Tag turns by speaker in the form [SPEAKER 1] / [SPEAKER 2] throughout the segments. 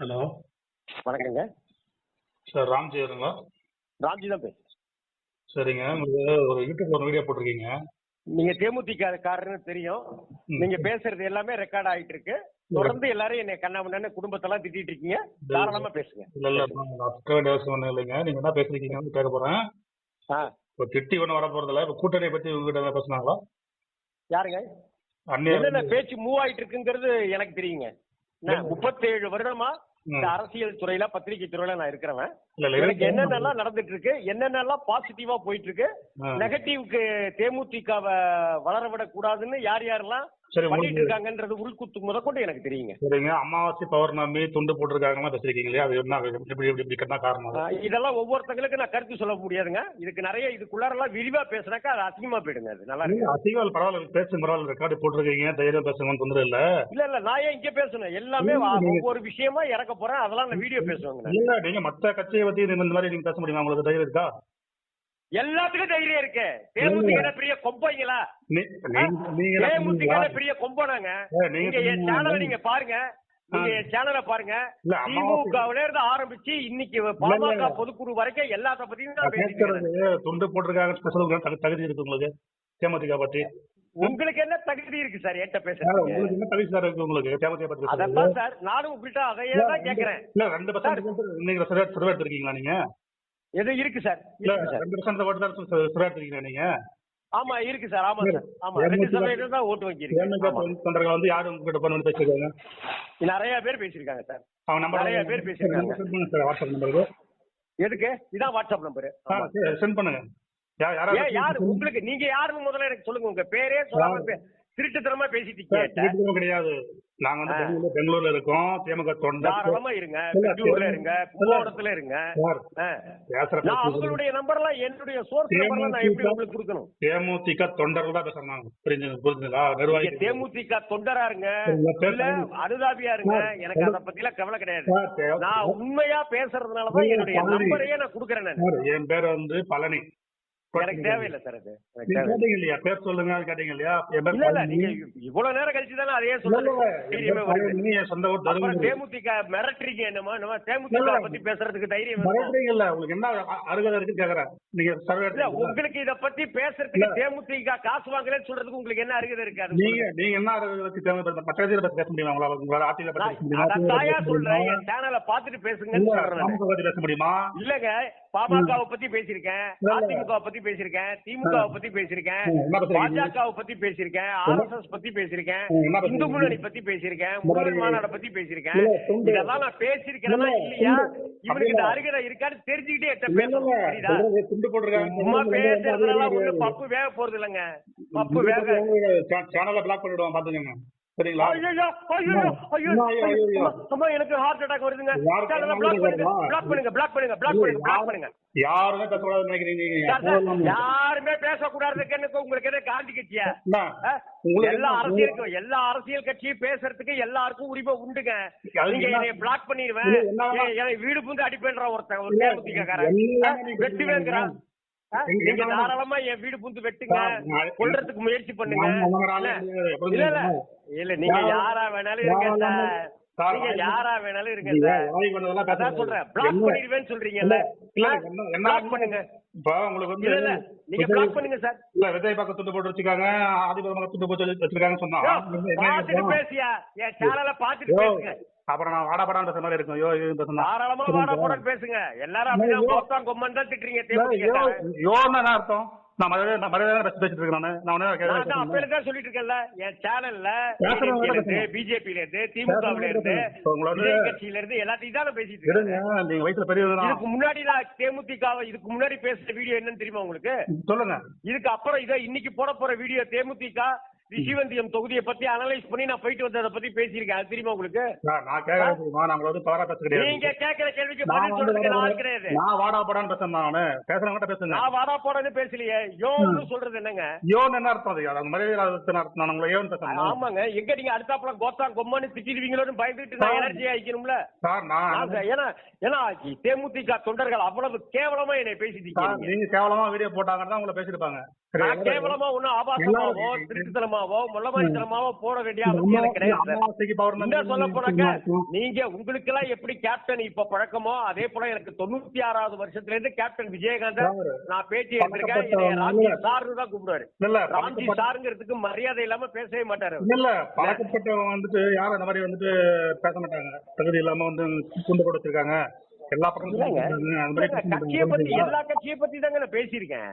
[SPEAKER 1] Hello.
[SPEAKER 2] வணக்கங்க.
[SPEAKER 1] Sir Ramji அவருங்களா?
[SPEAKER 2] Ramji தான் பேசுறேன்.
[SPEAKER 1] சரிங்க. உங்களுக்கு ஒரு யூடியூப்ல ஒரு வீடியோ போட்டிருக்கீங்க?
[SPEAKER 2] நீங்க தேமுதிக காரன்னு தெரியும். நீங்க பேசுறது எல்லாமே ரெக்கார்ட் ஆயிட்டு இருக்கு தொடர்ந்து எல்லாரும் என்னை கண்ணாமண்ணு குடும்பத்தெல்லாம் திட்டிட்டு இருக்கீங்க. தாராளமா பேசுங்க.
[SPEAKER 1] இல்ல இல்ல அவசியம் ஒன்றும் இல்லைங்க. நீங்க என்ன பேசுறீங்கன்னு கேட்க போறேன். இப்போ திட்டி ஒன்றும் வர போறது இல்ல இப்போ கூட்டணியை பத்தி உங்ககிட்ட பேசுனாங்களா
[SPEAKER 2] யாருங்க? பேச்சு மூவ் ஆயிட்டு இருக்குங்கிறது எனக்கு தெரியுங்க. முப்பத்தேழு வருடமா இந்த அரசியல் துறையில பத்திரிகை துறையில நான் இருக்கிறவன். எனக்கு என்னென்னலாம் நடந்துட்டு இருக்கு என்னென்னலாம் பாசிட்டிவா போயிட்டு இருக்கு. நெகட்டிவ்க்கு தேமுதிகவை வளர விடக்கூடாதுன்னு யார் யாரெல்லாம் பண்ணிட்டு இருக்காங்கன்றது உள்குத்து முதற்கொண்டு எனக்கு தெரியுங்க.
[SPEAKER 1] சரிங்க. அமாவாசை பௌர்ணமி துண்டு போட்டிருக்காங்கலாம் பேசிருக்கீங்களே அது என்ன இப்படி இப்படி இப்படி காரணம்?
[SPEAKER 2] இதெல்லாம் ஒவ்வொருத்தங்களுக்கு நான் கருத்து சொல்ல முடியாதுங்க. இதுக்கு நிறைய இதுக்குள்ளாரெல்லாம் விரிவா பேசுனாக்கா அது அசிங்கமா போயிடுங்க அது நல்லா இருக்கு.
[SPEAKER 1] அசிங்கல் பரவாயில்ல பேசுங்க பரவாயில்ல ரெக்கார்டு போட்டிருக்கீங்க தைரியம் பேசுங்கன்னு தொந்தரவு இல்ல.
[SPEAKER 2] இல்ல இல்ல நான் ஏன் இங்க பேசணும்? எல்லாமே ஒவ்வொரு விஷயமா இறக்க போறேன் அதெல்லாம் நான் வீடியோ பேசுவாங்க.
[SPEAKER 1] இல்ல நீங்க மத்த கட்சியை பத்தி இந்த மாதிரி நீங்க பேச முடியுமா? உங்களுக்கு தைரியம் இருக்கா?
[SPEAKER 2] எல்லாத்துக்கும் தைரியம் இருக்கு. தேமுதிக பெரிய கொம்பைங்களா தேமுதிக? பெரிய கொம்பனாங்க
[SPEAKER 1] நீங்க.
[SPEAKER 2] என். சேனலை நீங்க பாருங்க. நீங்க என் சேனலை பாருங்க. திமுகவுல இருந்து ஆரம்பிச்சு இன்னைக்கு பாமக பொதுக்குழு வரைக்கும் எல்லாத்த பத்தியும்
[SPEAKER 1] துண்டு போட்டிருக்காங்க ஸ்பெஷல் தகுதி இருக்கு உங்களுக்கு? தேமுதிக பத்தி
[SPEAKER 2] உங்களுக்கு என்ன தகுதி இருக்கு சார்? என்கிட்ட
[SPEAKER 1] சார்,
[SPEAKER 2] பேசுறதுக்கு
[SPEAKER 1] உங்களுக்கு என்ன தகுதி சார் இருக்கு உங்களுக்கு? தேமுதிக பத்தி பேசுறது?
[SPEAKER 2] அதான் சார் நானும் உங்கள்கிட்ட அதையே தான் கேக்குறேன்
[SPEAKER 1] இல்ல ரெண்டு பர்சன்ட் சர்வே சர்வே எடுத்திருக்கீங்களா நீங்க?
[SPEAKER 2] எது இருக்கு சார்
[SPEAKER 1] இல்ல
[SPEAKER 2] இருக்கு சார்.
[SPEAKER 1] ரெண்டு பர்சன்ட் ஓட்டு தான் சர்வே எடுத்திருக்கீங்களா நீங்க?
[SPEAKER 2] ஆமா இருக்கு சார் ஆமா சார் ஆமா. ரெண்டு சதவீதம் தான் ஓட்டு வங்கிருக்கு
[SPEAKER 1] தொண்டர்கள் வந்து யாரு உங்ககிட்ட பண்ணி வந்து பேசிருக்காங்க
[SPEAKER 2] நிறைய பேர் பேசியிருக்காங்க சார்.
[SPEAKER 1] அவங்க நம்பர்
[SPEAKER 2] நிறைய பேர் பேசிருக்காங்க.
[SPEAKER 1] சார். வாட்ஸ்அப் நம்பருக்கு
[SPEAKER 2] எதுக்கு? இதான் வாட்ஸ்அப் நம்பரு
[SPEAKER 1] சென்ட் பண்ணுங்க.
[SPEAKER 2] யாரு? உங்களுக்கு நீங்க யாருன்னு முதல்ல எனக்கு சொல்லுங்க. உங்க பேரே சொல்லாம திருட்டுத்தனமா பேசிட்டு
[SPEAKER 1] வீட்டுக்கு கிடையாது. நாங்க வந்து பெங்களூர்ல- இருக்கோம். தேமுக தொண்டர்.
[SPEAKER 2] தாராளமா இருங்க. பெங்களூர்ல இருங்க. கும்பகோணத்துல இருங்க. நான் அவங்களுடைய நம்பர் எல்லாம் என்னுடைய சோர்ஸ் நம்பர் நான் எப்படி உங்களுக்கு கொடுக்கணும்?
[SPEAKER 1] தேமுதிக தொண்டர்கள் தான் பேசுறாங்க. புரிஞ்சு புரிஞ்சுங்களா? நிர்வாகி
[SPEAKER 2] தேமுதிக தொண்டரா இருங்க. அனுதாபியா இருங்க. எனக்கு அதை பத்தி எல்லாம் கவலை கிடையாது. நான் உண்மையா பேசுறதுனாலதான் என்னுடைய
[SPEAKER 1] பழனி.
[SPEAKER 2] நம்பரையே நான் கொடுக்கறேன்
[SPEAKER 1] என் பேர் வந்து பழனி.
[SPEAKER 2] எனக்கு தேவையில்லை சார் அது.
[SPEAKER 1] கேட்டீங்க இல்லையா பேர் சொல்லுங்க கேட்டீங்க இல்லையா
[SPEAKER 2] இல்ல இல்ல. நீங்க இவ்வளவு நேரம் கழிச்சு தானே
[SPEAKER 1] இல்ல,
[SPEAKER 2] சொல்லுங்க
[SPEAKER 1] சொந்த ஊர் தருமபுரி.
[SPEAKER 2] தேமுதிக மிரட்டுறீங்க என்னமோ நம்ம தேமுதிக. பத்தி பேசுறதுக்கு தைரியம்?
[SPEAKER 1] மிரட்டுறீங்க உங்களுக்கு என்ன அருகதை இருக்கு கேக்குறேன். நீங்க சர்வே
[SPEAKER 2] இல்ல உங்களுக்கு இத பத்தி பேசுறதுக்கு தேமுதிக காசு வாங்கலன்னு சொல்றதுக்கு உங்களுக்கு என்ன அருகதை இருக்கு? அது
[SPEAKER 1] நீங்க. நீங்க என்ன அருகதை கட்சியை பத்தி பேச முடியுமா உங்களால? உங்களால ஆட்சியில பத்தி பேச முடியுமா?
[SPEAKER 2] தாயா சொல்றேன். சேனலை பாத்துட்டு
[SPEAKER 1] பத்தி பேச முடியுமா?
[SPEAKER 2] இல்லங்க பாமகவை பத்தி பேசியிருக்கேன்
[SPEAKER 1] இல்ல, இல்ல.
[SPEAKER 2] அதிமுக பத்தி பேசியிருக்கேன் திமுக பத்தி பேசியிருக்கேன்? பாஜகவை பத்தி பேசியிருக்கேன் ஆர்எஸ்எஸ் பத்தி பேசியிருக்கேன்? இந்து முன்னணி பத்தி பேசியிருக்கேன் முதல் மாநாட பத்தி பேசியிருக்கேன். இதெல்லாம் நான் பேசியிருக்கிறேன்னா
[SPEAKER 1] இல்ல,
[SPEAKER 2] இல்லையா. இவனுக்கு இந்த? அருகதை இருக்கான்னு தெரிஞ்சுக்கிட்டே எட்ட பேசணும். சும்மா பேசுறதுனால ஒண்ணு. பப்பு வேக போறது இல்லைங்க பப்பு வேக
[SPEAKER 1] சேனலை பிளாக் பண்ணிடுவான் பாத்துக்கங்க சரிங்களா? அம்மா,
[SPEAKER 2] எனக்கு ஹார்ட் அட்டாக் வருதுங்க. பிளாக் பண்ணுங்க? பிளாக் பண்ணுங்க பிளாக் பண்ணுங்க பிளாக் பண்ணுங்க.
[SPEAKER 1] யாருமே நினைக்கிறீங்க
[SPEAKER 2] யாருமே பேசக்கூடாதுக்கு எனக்கு உங்களுக்கு என்ன? காந்தி கட்சியா எல்லா? அரசியலுக்கும் எல்லா அரசியல் கட்சியும் பேசுறதுக்கு எல்லாருக்கும் உரிமை உண்டுங்க. நீங்க
[SPEAKER 1] என்ன?
[SPEAKER 2] என்னை பிளாக் பண்ணிடுவேன். வீடு புந்து அடிப்பேன்றான் ஒருத்தன் ஒரு வெட்டுவேங்கிறான் நீங்க தாராளமா என் வீடு புந்து வெட்டுங்க. கொல்றதுக்கு முயற்சி பண்ணுங்க. இல்ல இல்ல நீங்க
[SPEAKER 1] யாரா-
[SPEAKER 2] வேணாலும் இருங்க நீங்க யாரா வேணாலும் இருங்க அதான். சொல்றேன். பிளாக்
[SPEAKER 1] என்ன?
[SPEAKER 2] பண்ணிடுவேன்னு சொல்றீங்கல்ல. பிளாக் பண்ணுங்க.
[SPEAKER 1] இப்ப உங்களுக்கு வந்து
[SPEAKER 2] இல்ல நீங்க பிளாக் பண்ணுங்க சார்.
[SPEAKER 1] இல்ல விஜய் பக்கம் துண்டு போட்டு வச்சிருக்காங்க ஆதிபதி பக்கம் துண்டு போட்டு வச்சிருக்காங்கன்னு சொன்னா.
[SPEAKER 2] பாத்துட்டு? பேசியா? என் சேனலை பாத்துட்டு பேசுங்க.
[SPEAKER 1] அப்புறம் நான் வாடா பேசுற மாதிரி இருக்கும். யோ இது பேசுனா
[SPEAKER 2] தாராளமா வாடா போட பேசுங்க. எல்லாரும் அப்படிதான் கோத்தான் கொம்மன் தான் திட்டுறீங்க தேமுதிக
[SPEAKER 1] யோ என்ன அர்த்தம்? நான் மரியாதை நான் மரியாதை பேசி பேசிட்டு இருக்கேன் நானு. நான்
[SPEAKER 2] அப்பையில தான் சொல்லிட்டு இருக்கேன்ல. என் சேனல்ல இருந்து. பிஜேபில இருந்து திமுகவுல இருந்து
[SPEAKER 1] உங்களோட-
[SPEAKER 2] கட்சியில இருந்து எல்லாத்தையும் தான் பேசிட்டு இருக்கேன்.
[SPEAKER 1] நீங்க வயசுல பெரியவர்
[SPEAKER 2] இதுக்கு முன்னாடி நான் தேமுதிக இதுக்கு முன்னாடி பேசுற வீடியோ என்னன்னு தெரியுமா உங்களுக்கு?
[SPEAKER 1] சொல்லுங்க.
[SPEAKER 2] இதுக்கு அப்புறம் இதை இன்னைக்கு போட போற வீடியோ தேமுதிக ரிஷிவந்தியம் தொகுதியை பத்தி அனலைஸ் பண்ணி நான் போயிட்டு வந்ததை பத்தி பேசியிருக்கேன். அது தெரியுமா உங்களுக்கு?
[SPEAKER 1] நான் தெரியுமா வந்து தவறா பேச கிடையாது.
[SPEAKER 2] நீங்க கேக்குற கேள்விக்கு பதில் சொல்றதுக்கு நான் கிடையாது
[SPEAKER 1] நான் வாடா படான்னு பேசுறேன் நானு பேசுறவங்க பேசுங்க.
[SPEAKER 2] நான் வாடா போறது பேசலையே. யோன்னு சொல்றது என்னங்க?
[SPEAKER 1] யோன்னு என்ன அர்த்தம் அது? அது மரியாதை அர்த்தம் நான் உங்களை யோன்னு பேசுறேன்
[SPEAKER 2] ஆமாங்க. எங்க நீங்க அடுத்தாப்புல கோத்தா கொம்மன்னு திட்டிடுவீங்களோன்னு பயந்துட்டு நான் எனர்ஜி ஆயிக்கணும்ல?
[SPEAKER 1] சார் நான்
[SPEAKER 2] ஏன்னா ஏன்னா தேமுதிக தொண்டர்கள் அவ்வளவு கேவலமா என்னை பேசிட்டு
[SPEAKER 1] சார்,
[SPEAKER 2] இருக்கீங்க
[SPEAKER 1] நீங்க கேவலமா வீடியோ போட்டாங்கன்னு தான் உங்களை பேசிருப்பாங்க
[SPEAKER 2] கேவலமா ஒண்ணும் ஆபாசமாவோ
[SPEAKER 1] எல்லாரும்
[SPEAKER 2] திருட்டுத்தனமாவோ தனமாவோ முள்ளமாரி தனமாவோ போட வேண்டிய அவசியம் கிடையாது சொல்ல போனாக்க
[SPEAKER 1] இருக்கும்.
[SPEAKER 2] நீங்க உங்களுக்கு எல்லாம் எப்படி கேப்டன் இப்ப பழக்கமோ அதே போல எனக்கு தொண்ணூத்தி ஆறாவது வருஷத்துல இருந்து கேப்டன் விஜயகாந்த் நான் பேட்டி எடுத்திருக்கேன். ராம்ஜி சார்னு தான் கூப்பிடுவாரு. ராம்ஜி சாருங்கிறதுக்கு மரியாதை இல்லாம பேசவே மாட்டாரு.
[SPEAKER 1] இல்ல பழக்கப்பட்டவங்க வந்துட்டு யாரும் அந்த மாதிரி வந்துட்டு பேச மாட்டாங்க. தகுதி இல்லாம வந்து துண்டு போட்டு வச்சிருக்காங்க. எல்லா மாட்டாங்க.
[SPEAKER 2] எல்லா கட்சியை பத்தி தாங்க நான் பேசியிருக்கேன்.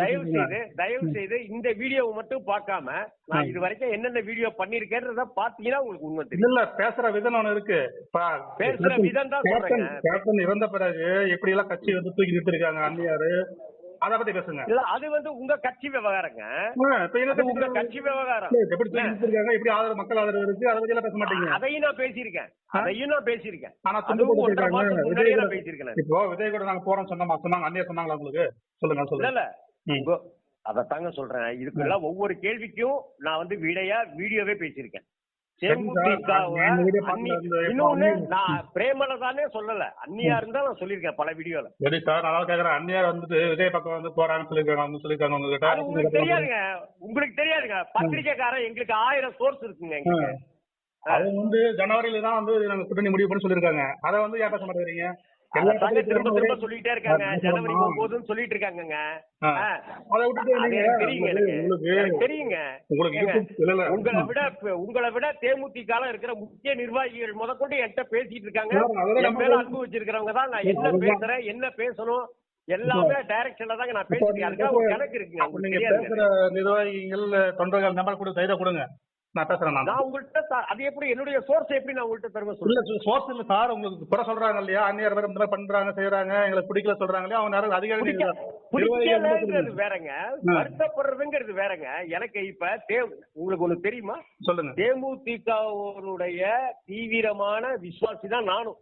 [SPEAKER 2] தயவு. செய்து தயவு செய்து இந்த வீடியோவை மட்டும் பார்க்காம நான் இது வரைக்கும் என்னென்ன வீடியோ பண்ணிருக்கேன்றத பாத்தீங்கன்னா உங்களுக்கு உண்மை தெரியும்.
[SPEAKER 1] இல்ல பேசுற விதம் ஒண்ணு இருக்கு.
[SPEAKER 2] பேசுற விதம் தான் சொல்றேங்க.
[SPEAKER 1] கேப்டன் இறந்த பிறகு எப்படி எல்லாம் கட்சி வந்து தூக்கி நிறுத்திருக்காங்க அந்நியாரு? அத பத்தி பேசுங்க.
[SPEAKER 2] இல்ல அது வந்து உங்க கட்சி விவகாரங்க. உங்க
[SPEAKER 1] கட்சி
[SPEAKER 2] விவகாரம்.
[SPEAKER 1] எப்படி ஆதரவு மக்கள் ஆதரவு இருக்கு? அதை பத்தி பேச மாட்டீங்க.
[SPEAKER 2] அதையும் நான் பேசியிருக்கேன். அதையும் நான் பேசியிருக்கேன்.
[SPEAKER 1] ஆனா
[SPEAKER 2] பேசியிருக்கேன்.
[SPEAKER 1] இப்போ விஜய் கூட நாங்க போறோம் சொன்னோமா? சொன்னாங்க அந்நியர் சொன்னாங்களா உங்களுக்கு? சொல்லுங்க சொல்லுங்க.
[SPEAKER 2] இல்ல அதத்தாங்க சொல்றேன். இதுக்கெல்லாம் ஒவ்வொரு கேள்விக்கும் நான் வந்து விடையா வீடியோவே பேசியிருக்கேன்.
[SPEAKER 1] நான்
[SPEAKER 2] இன்னொன்னு பிரேமலதானே சொல்லல. அன்னியா இருந்தா நான் பல வீடியோல.
[SPEAKER 1] சரி சார் நான் கேக்குறேன். அந்நியார் வந்துட்டு விஜய் பக்கம் வந்து போறாங்கன்னு சொல்லிருக்காங்க அவங்க சொல்லிருக்காங்க உங்ககிட்ட.
[SPEAKER 2] அது உங்களுக்கு தெரியாதுங்க. உங்களுக்கு தெரியாதுங்க. பத்திரிக்கைக்காரன் எங்களுக்கு ஆயிரம் சோர்ஸ் இருக்குங்க எங்களுக்கு
[SPEAKER 1] அவங்க வந்து ஜனவரியில தான் வந்து நாங்க கூட்டணி முடிவு பண்ணி சொல்லிருக்காங்க அதை வந்து ஏன் பேச மாட்டேங்கிறீங்க?
[SPEAKER 2] அதாங்க திரும்ப திரும்ப சொல்லிட்டே இருக்காங்க ஜனவரி? ஒன்பதுன்னு சொல்லிட்டு இருக்காங்க
[SPEAKER 1] ஆ.
[SPEAKER 2] ஆ.
[SPEAKER 1] அதை விட்டுட்டு
[SPEAKER 2] அது
[SPEAKER 1] நீங்க
[SPEAKER 2] எனக்கு தெரியுங்க. உங்களை விட உங்களை விட தேமுதிக இருக்கிற முக்கிய நிர்வாகிகள் முதற்கொண்டு என்கிட்ட பேசிட்டு இருக்காங்க என் மேல அன்பு வச்சிருக்கிறவங்க தான் நான் என்ன. பேசுறேன் என்ன பேசணும் எல்லாமே டைரக்ஷன்ல தாங்க நான் ஒரு
[SPEAKER 1] பேசுற-
[SPEAKER 2] கணக்கு இருக்குங்க
[SPEAKER 1] நீங்க பேசுற நிர்வாகிகள் தொண்டர்கள் நம்பர் கூட தைரியம் கொடுங்க நான் பேசுறேன் நான்
[SPEAKER 2] நான் உங்கள்கிட்ட அது எப்படி என்னுடைய சோர்ஸ் எப்படி நான் உங்கள்கிட்ட
[SPEAKER 1] இல்ல
[SPEAKER 2] சொல்றேன்
[SPEAKER 1] சோர்ஸ் இல்ல சார். உங்களுக்கு குறை சொல்றாங்க இல்லையா? அந்நியார் வேற இந்த மாதிரி பண்றாங்க செய்யறாங்க எங்களுக்கு பிடிக்கல சொல்றாங்க இல்லையா? அவங்க நேரம் அதிகாரி?
[SPEAKER 2] வேறங்க. வருத்தப்படுறதுங்கிறது வேறங்க. எனக்கு இப்ப உங்களுக்கு ஒண்ணு தெரியுமா?
[SPEAKER 1] சொல்லுங்க.
[SPEAKER 2] தேமுதிகவுடைய தீவிரமான விசுவாசி தான் நானும்.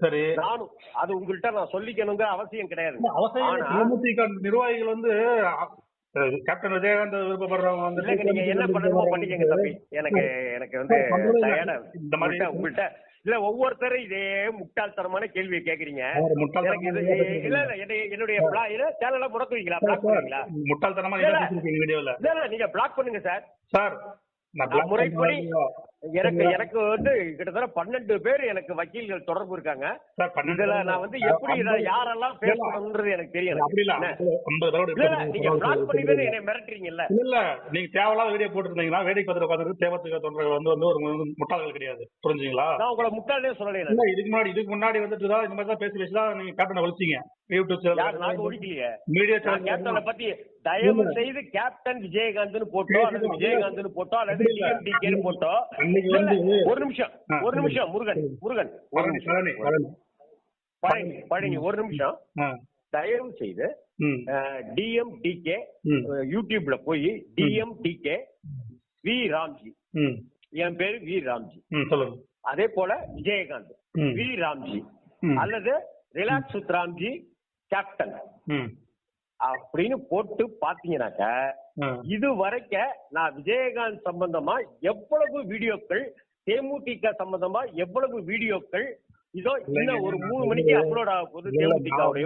[SPEAKER 1] சரி.
[SPEAKER 2] நானும். அது உங்கள்கிட்ட நான் சொல்லிக்கணுங்கிற அவசியம் கிடையாது.
[SPEAKER 1] நிர்வாகிகள் வந்து கேப்டன் விஜயகாந்த் விருப்பப்படுறவங்க வந்து
[SPEAKER 2] நீங்க என்ன பண்ணணுமோ பண்ணிக்கங்க தம்பி. எனக்கு எனக்கு வந்து டயர்டா
[SPEAKER 1] இந்த மாதிரி
[SPEAKER 2] உங்கள்கிட்ட இல்ல ஒவ்வொருத்தரும் இதே முட்டாள்தனமான கேள்வியை கேக்குறீங்க. இல்ல இல்ல என்னுடைய- என்னுடைய பிளா- இல்ல சேனல முடக்குவீங்களா? பிளாக் பண்ணுவீங்களா?
[SPEAKER 1] முட்டாள்தனமா
[SPEAKER 2] இல்ல,
[SPEAKER 1] நீங்க
[SPEAKER 2] பிளாக் பண்ணுங்க சார்.
[SPEAKER 1] சார்
[SPEAKER 2] முறைப்படி? எனக்கு எனக்கு வந்து கிட்டத்தட்ட பன்னெண்டு பேர் எனக்கு வக்கீல்கள் தொடர்பு இருக்காங்க. இதுல நான் வந்து எப்படி யாரெல்லாம் பேசணும்ன்றது எனக்கு
[SPEAKER 1] இல்ல
[SPEAKER 2] நீங்க பிளாக் பண்ணிட்டு என்னை மிரட்டுறீங்கல்ல?
[SPEAKER 1] இல்ல நீங்க தேவையில்லாத வீடியோ போட்டுருந்தீங்கன்னா வேடிக்கை பார்த்து உட்காந்துருக்கு தேவத்துக்கு தொண்டர்கள் வந்து வந்து ஒரு முட்டாள்கள் கிடையாது. புரிஞ்சுங்களா?
[SPEAKER 2] நான் உங்களை முட்டாளே சொல்லலை
[SPEAKER 1] இல்ல. இதுக்கு முன்னாடி இதுக்கு முன்னாடி வந்துட்டு தான் இந்த மாதிரி தான் பேசி பேசி தான் நீங்க கேப்டனை வலிச்சீங்க யூடியூப்
[SPEAKER 2] யார் நாங்க
[SPEAKER 1] சேனல்
[SPEAKER 2] ஒழிக்கலையே.
[SPEAKER 1] மீடியா
[SPEAKER 2] நான் கேப்டனை
[SPEAKER 1] சேனல்
[SPEAKER 2] பத்தி தயவு செய்து கேப்டன் விஜயகாந்த்னு போட்டோ அல்லது விஜயகாந்த்னு போட்டோ அல்லது. டிஎம்டிகேன்னு போட்டோ ஒரு நிமிஷம். ஒரு நிமிஷம் முருகன். முருகன் ஒரு நிமிஷம்.
[SPEAKER 1] பழனி பழனி.
[SPEAKER 2] ஒரு நிமிஷம். தயவு செய்து டிஎம் டிகே. யூடியூப்ல போய் டிஎம் டிகே வி ராம்ஜி என் பேரு வி ராம்ஜி அதே போல விஜயகாந்த். வி ராம்ஜி. அல்லது ரிலாக்ஸ் வித் ராம்ஜி கேப்டன். அப்படின்னு போட்டு பாத்தீங்கன்னாக்க. இது வரைக்கும் நான் விஜயகாந்த் சம்பந்தமா எவ்வளவு வீடியோக்கள் தேமுதிக சம்பந்தமா எவ்வளவு வீடியோக்கள் இதோ இன்னும் ஒரு மூணு மணிக்கு அப்லோட் ஆக
[SPEAKER 1] இல்ல,
[SPEAKER 2] தேமுதிகவுடைய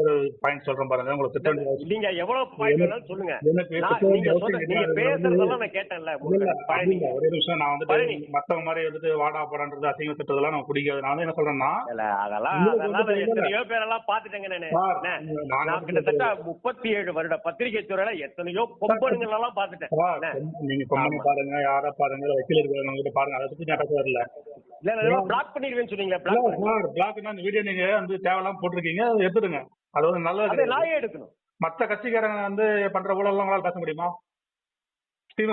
[SPEAKER 2] ஒரு
[SPEAKER 1] பாயிண்ட் சொல்றேன் பாருங்க. உங்களுக்கு திட்ட வேண்டிய அவசியம்
[SPEAKER 2] நீங்க எவ்வளவு பாயிண்ட் வேணாலும் சொல்லுங்க. நீங்க நீங்க. பேசுறதெல்லாம் நான் கேட்டேன்ல
[SPEAKER 1] இல்ல, இல்ல, இல்ல. ஒரே நிமிஷம் நான். வந்துட்டு மத்தவங்க மாதிரி வந்துட்டு வாடா போடான்றது அசிங்க திட்டதெல்லாம் நான் பிடிக்காது நான் வந்து என்ன சொல்றேன்னா
[SPEAKER 2] இல்ல அதெல்லாம் அதெல்லாம்
[SPEAKER 1] வந்து
[SPEAKER 2] எத்தனையோ பேரெல்லாம் பாத்துட்டேங்க நானு. நான் கிட்டத்தட்ட முப்பத்தி ஏழு வருட பத்திரிகை துறையில எத்தனையோ பொம்பனுங்கள் எல்லாம் பாத்துட்டேன்?
[SPEAKER 1] நீங்க. பாருங்க யார பாருங்க இல்ல வக்கீல் இருக்கிறவங்க பாருங்க. அதை பத்தி நான் பேச வரல
[SPEAKER 2] இல்ல பிளாக் பண்ணிடுவேன்னு சொன்னீங்களே பிளாக்
[SPEAKER 1] பிளாக்னா இந்த வீடியோ நீங்க வந்து தேவையில்லாம போட்டிருக்கீங்க எடுத்துடுங்க. அது வந்து நல்லது.
[SPEAKER 2] நாயே எடுக்கணும்.
[SPEAKER 1] மத்த கட்சிக்காரங்க வந்து பண்ற ஊழல் உங்களால பேச முடியுமா?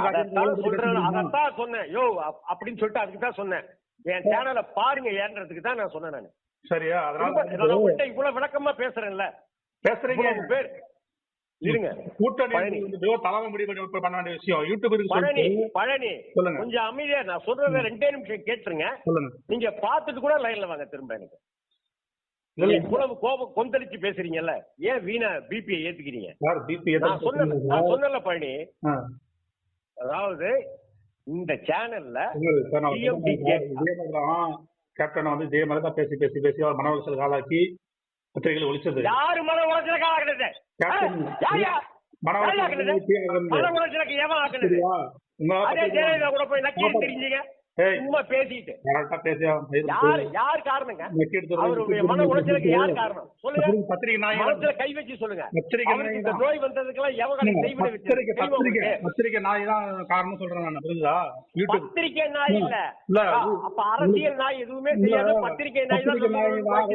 [SPEAKER 2] அதைத்தான் சொன்னேன். யோ அப்- அப்படின்னு சொல்லிட்டு அதுக்கு தான் சொன்னேன். என் சேனலை பாருங்க ஏன்றதுக்கு தான் நான் சொன்னேன் நான்.
[SPEAKER 1] சரியா? அதனால
[SPEAKER 2] இவ்வளவு விளக்கமா பேசுறேன்ல.
[SPEAKER 1] பேசுறீங்க.
[SPEAKER 2] பேர் இருங்க.
[SPEAKER 1] கூட்டணி தலைமை முடிவு பண்ணி வேண்டிய விஷயம். யூடியூப்
[SPEAKER 2] பழனி பழனி.
[SPEAKER 1] சொல்லுங்க.
[SPEAKER 2] கொஞ்சம் அமைதியா நான் சொல்றத ரெண்டே நிமிஷம் கேட்டுருங்க. நீங்க பார்த்துட்டு கூட லைன்ல வாங்க திரும்ப எனக்கு. இவ்வளவு கோபம் கொந்தளிச்சு பேசுறீங்கல்ல. ஏன் வீணா பிபியை ஏத்துக்கிறீங்க?
[SPEAKER 1] பிபி
[SPEAKER 2] நான் சொன்ன நான் சொன்னல பழனி. அதாவது இந்த சேனல்ல
[SPEAKER 1] கேப்டன் வந்து இதே மாதிரி தான் பேசி பேசி பேசி அவர் மன உளைச்சல் ஆளாக்கி பத்திரிகைகள் ஒழிச்சது
[SPEAKER 2] யாரு மன. யார் யா
[SPEAKER 1] மன
[SPEAKER 2] ஆக்குனது?
[SPEAKER 1] ஊத்தி அது
[SPEAKER 2] ஜெயலலிதா கூட போய் நக்கி
[SPEAKER 1] ஆமா.
[SPEAKER 2] தெரிஞ்சீங்க. சும்மா பேசிட்டு யார் யார் காரணங்க? அவருடைய மன உளைச்சலுக்கு யார் காரணம்? சொல்லுங்க.
[SPEAKER 1] பத்திரிகை நாய்
[SPEAKER 2] மனசுல கை வச்சு சொல்லுங்க.
[SPEAKER 1] பத்திரிகை
[SPEAKER 2] இந்த. நோய் வந்ததுக்கெல்லாம் எவன் செய்விட வச்சு
[SPEAKER 1] நாய் தான் காரணம் சொல்றேன் நான் புரியுதா
[SPEAKER 2] நாய் இல்ல. அப்ப அரசியல் நாய் எதுவுமே செய்யாத. பத்திரிக்கை நாய்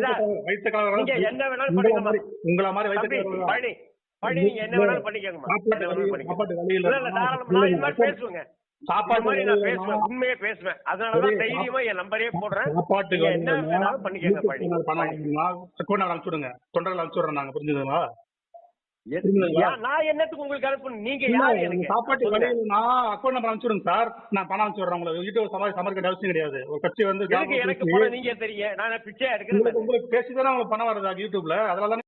[SPEAKER 2] தான்.
[SPEAKER 1] வயிற்றுக்காரர்
[SPEAKER 2] நீங்க என்ன வேணாலும்.
[SPEAKER 1] மாதிரி உங்களை மாதிரி வயிற்றுக்காரர்
[SPEAKER 2] பழனி பழனி நீங்க என்ன வேணாலும் பண்ணிக்கோங்க.
[SPEAKER 1] சாப்பாட்டு வழி
[SPEAKER 2] இல்ல தாராளமா நான் பேசுவேன் உண்மையே பேசுவேன். அதனாலதான் தைரியமா என் நம்பரே போடுறேன்.
[SPEAKER 1] சாப்பாட்டு
[SPEAKER 2] நீங்க என்ன வேணாலும் பண்ணிக்கோங்க
[SPEAKER 1] பணம் வாங்கினா அக்கௌண்ட் அனுப்பிச்சு விடுங்க தொண்டர்கள் நாங்க புரிஞ்சுதுங்களா?
[SPEAKER 2] நான் என்னத்துக்கு உங்களுக்கு அனுப்பணும்? நீங்க யாரு எனக்கு
[SPEAKER 1] சாப்பாட்டு நான் அக்கௌண்ட் நம்பர் அனுப்பிச்சு விடுங்க சார். நான் பணம் அனுப்பிச்சு விடுறேன் உங்களுக்கு யூடியூப் சமாளி சமர்க்க அவசியம் கிடையாது. ஒரு கட்சி வந்து
[SPEAKER 2] எனக்கு போன நீங்க தெரியும் நான் பிச்சை எடுக்கிறேன்
[SPEAKER 1] உங்களுக்கு உங்களுக்கு பேசி தானே உங்களுக்கு பணம் வருது யூடியூப்ல. அதனால